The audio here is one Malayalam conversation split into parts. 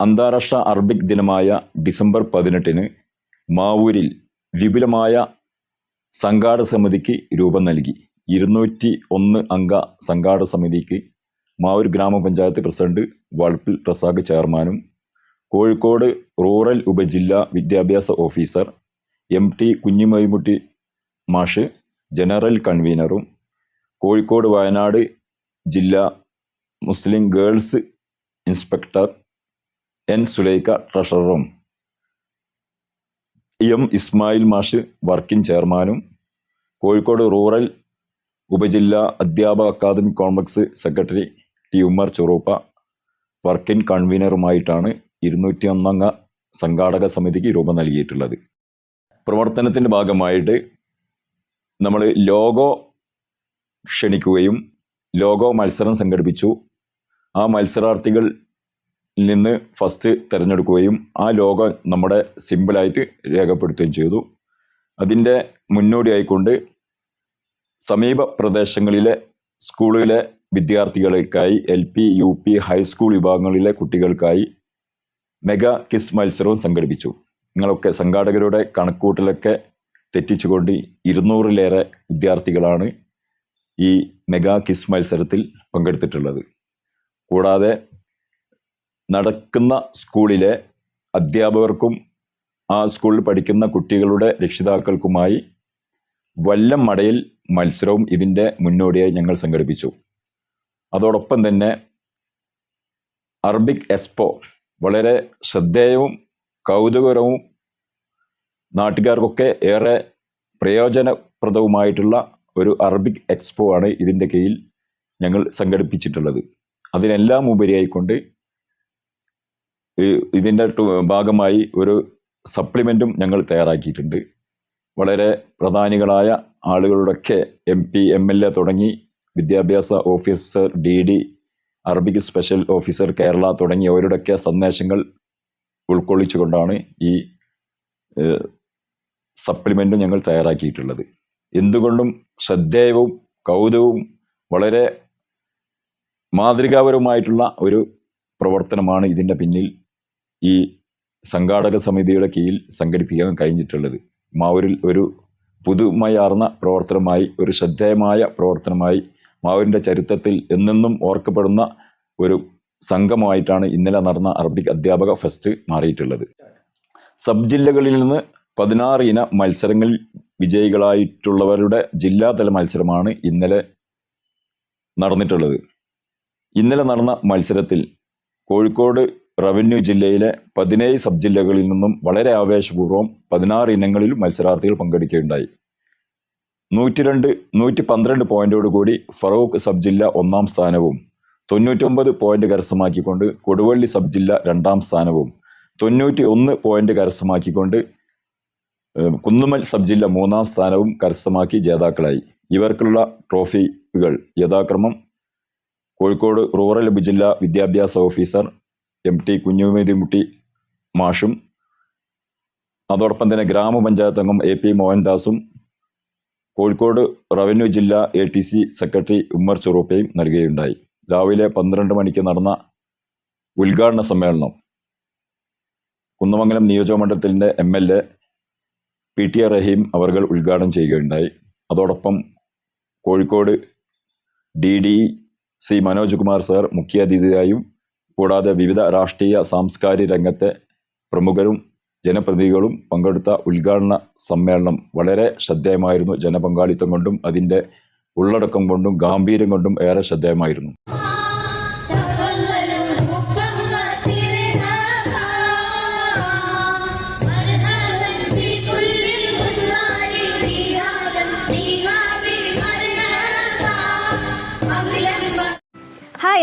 അന്താരാഷ്ട്ര അറബിക് ദിനമായ ഡിസംബർ പതിനെട്ടിന് മാവൂരിൽ വിപുലമായ സംഘാട സമിതിക്ക് രൂപം നൽകി. ഇരുന്നൂറ്റി ഒന്ന് അംഗ സംഘാട സമിതിക്ക് മാവൂർ ഗ്രാമപഞ്ചായത്ത് പ്രസിഡന്റ് വളപ്പിൽ റസാഖ് ചെയർമാനും കോഴിക്കോട് റൂറൽ ഉപജില്ലാ വിദ്യാഭ്യാസ ഓഫീസർ എം ടി കുഞ്ഞിമൈമുട്ടി മാഷ് ജനറൽ കൺവീനറും കോഴിക്കോട് വയനാട് ജില്ലാ Muslim girls inspector N Sulaikha ട്രഷററും M Ismail മാഷ് വർക്കിംഗ് ചെയർമാനും. കോഴിക്കോട് റൂറൽ ഉപജില്ലാ അധ്യാപക academic complex secretary T Ummer Cheruppa. Working കൺവീനറുമായിട്ടാണ് ഇരുന്നൂറ്റി ഒന്നംഗ സംഘാടക സമിതിക്ക് രൂപം നൽകിയിട്ടുള്ളത്. പ്രവർത്തനത്തിന്റെ ഭാഗമായിട്ട് നമ്മൾ ലോഗോ ക്ഷണിക്കുകയും ലോഗോ മത്സരം സംഘടിപ്പിച്ചു. ആ മത്സരാർത്ഥികൾ നിന്ന് ഫസ്റ്റ് തിരഞ്ഞെടുക്കുകയും ആ ലോഗോ നമ്മുടെ സിമ്പിളായിട്ട് രേഖപ്പെടുത്തുകയും ചെയ്തു. അതിന്റെ മുന്നോടിയായിക്കൊണ്ട് സമീപ പ്രദേശങ്ങളിലെ സ്കൂളിലെ വിദ്യാർത്ഥികൾക്കായി L P U P high school വിഭാഗങ്ങളിലെ കുട്ടികൾക്കായി മെഗാ കിസ് മത്സരവും സംഘടിപ്പിച്ചു. നിങ്ങളൊക്കെ സംഘാടകരുടെ കണക്കൂട്ടലൊക്കെ തെറ്റിച്ചുകൊണ്ട് ഇരുന്നൂറിലേറെ വിദ്യാർത്ഥികളാണ് ഈ മെഗാ കിസ് മത്സരത്തിൽ പങ്കെടുത്തിട്ടുള്ളത്. കൂടാതെ നടക്കുന്ന സ്കൂളിലെ അധ്യാപകർക്കും ആ സ്കൂളിൽ പഠിക്കുന്ന കുട്ടികളുടെ രക്ഷിതാക്കൾക്കുമായി വല്ലം മടയിൽ മത്സരവും ഇതിന്റെ മുന്നോടിയായി ഞങ്ങൾ സംഘടിപ്പിച്ചു. അതോടൊപ്പം തന്നെ അറബിക് എക്സ്പോ വളരെ ശ്രദ്ധേയവും കൗതുകരവും നാട്ടുകാർക്കൊക്കെ ഏറെ പ്രയോജനപ്രദവുമായിട്ടുള്ള ഒരു അറബിക് എക്സ്പോ ആണ് ഇതിന്റെ കീഴിൽ ഞങ്ങൾ സംഘടിപ്പിച്ചിട്ടുള്ളത്. അതിനെല്ലാം ഉപരിയായിക്കൊണ്ട് ഇതിന്റെ ഭാഗമായി ഒരു സപ്ലിമെന്റും ഞങ്ങൾ തയ്യാറാക്കിയിട്ടുണ്ട്. വളരെ പ്രധാനികളായ ആളുകളുടെയൊക്കെ M P M L A തുടങ്ങി വിദ്യാഭ്യാസ officer D D Arabic special officer Kerala തുടങ്ങിയവരുടെയൊക്കെ സന്ദേശങ്ങൾ ഉൾക്കൊള്ളിച്ചുകൊണ്ടാണ് ഈ സപ്ലിമെന്റും ഞങ്ങൾ തയ്യാറാക്കിയിട്ടുള്ളത്. എന്തുകൊണ്ടും ശ്രദ്ധേയവും കൗതുകവും വളരെ മാതൃകാപരവുമായിട്ടുള്ള ഒരു പ്രവർത്തനമാണ് ഇതിന്റെ പിന്നിൽ ഈ സംഘാടക സമിതിയുടെ കീഴിൽ സംഘടിപ്പിക്കാൻ കഴിഞ്ഞിട്ടുള്ളത്. മാവൂരിൽ ഒരു പുതുമയാർന്ന പ്രവർത്തനമായി ഒരു ശ്രദ്ധേയമായ പ്രവർത്തനമായി മാവൂരിന്റെ ചരിത്രത്തിൽ എന്നെന്നും ഓർക്കപ്പെടുന്ന ഒരു സംഘമായിട്ടാണ് ഇന്നലെ നടന്ന അറബിക് അധ്യാപക ഫെസ്റ്റ് മാറിയിട്ടുള്ളത്. സബ് ജില്ലകളിൽ നിന്ന് പതിനാറ് ഇന മത്സരങ്ങളിൽ വിജയികളായിട്ടുള്ളവരുടെ ജില്ലാതല മത്സരമാണ് ഇന്നലെ നടന്നിട്ടുള്ളത്. ഇന്നലെ നടന്ന മത്സരത്തിൽ കോഴിക്കോട് റവന്യൂ ജില്ലയിലെ പതിനേഴ് സബ് ജില്ലകളിൽ നിന്നും വളരെ ആവേശപൂർവം പതിനാറ് ഇനങ്ങളിൽ മത്സരാർത്ഥികൾ പങ്കെടുക്കുകയുണ്ടായി. നൂറ്റി രണ്ട് നൂറ്റി പന്ത്രണ്ട് പോയിന്റോടുകൂടി ഫറൂഖ് സബ് ജില്ല ഒന്നാം സ്ഥാനവും തൊണ്ണൂറ്റൊമ്പത് പോയിന്റ് കരസ്ഥമാക്കിക്കൊണ്ട് കൊടുവള്ളി സബ് ജില്ല രണ്ടാം സ്ഥാനവും തൊണ്ണൂറ്റി ഒന്ന് പോയിന്റ് കരസ്ഥമാക്കിക്കൊണ്ട് കുന്നുമൽ സബ് ജില്ല മൂന്നാം സ്ഥാനവും കരസ്ഥമാക്കി ജേതാക്കളായി. ഇവർക്കുള്ള ട്രോഫികൾ യഥാക്രമം കോഴിക്കോട് റൂറൽ ഉപജില്ലാ വിദ്യാഭ്യാസ ഓഫീസർ എം ടി കുഞ്ഞുമേതിമുട്ടി മാഷും അതോടൊപ്പം തന്നെ ഗ്രാമപഞ്ചായത്ത് അംഗം എ പി മോഹൻദാസും കോഴിക്കോട് റവന്യൂ ജില്ലാ A T C secretary Ummer ചെറുപ്പയും നൽകുകയുണ്ടായി. രാവിലെ പന്ത്രണ്ട് മണിക്ക് നടന്ന ഉദ്ഘാടന സമ്മേളനം Kunnamangalam നിയോജകമണ്ഡലത്തിന്റെ M L A P T R Rahim അവർകൾ ഉദ്ഘാടനം ചെയ്യുകയുണ്ടായി. അതോടൊപ്പം Kozhikode D D C Manoj Kumar sir മുഖ്യാതിഥിയായും കൂടാതെ വിവിധ രാഷ്ട്രീയ സാംസ്കാരിക രംഗത്തെ പ്രമുഖരും ജനപ്രതിനിധികളും പങ്കെടുത്ത ഉദ്ഘാടന സമ്മേളനം വളരെ ശ്രദ്ധേയമായിരുന്നു. ജനപങ്കാളിത്തം കൊണ്ടും അതിന്റെ ഉള്ളടക്കം കൊണ്ടും ഗാംഭീര്യം കൊണ്ടും ഏറെ ശ്രദ്ധേയമായിരുന്നു.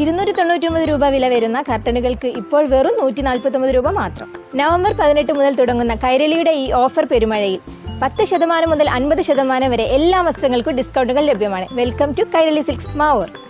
ഇരുന്നൂറ്റി തൊണ്ണൂറ്റി ഒമ്പത് രൂപ വില വരുന്ന കർട്ടനുകൾക്ക് ഇപ്പോൾ വെറും നൂറ്റി നാൽപ്പത്തി രൂപ മാത്രം. നവംബർ പതിനെട്ട് മുതൽ തുടങ്ങുന്ന കൈരളിയുടെ ഈ ഓഫർ പെരുമഴയിൽ പത്ത് ശതമാനം മുതൽ അൻപത് ശതമാനം വരെ എല്ലാ വസ്ത്രങ്ങൾക്കും ഡിസ്കൗണ്ടുകൾ ലഭ്യമാണ്. Welcome to Kairali Silks Mavoor.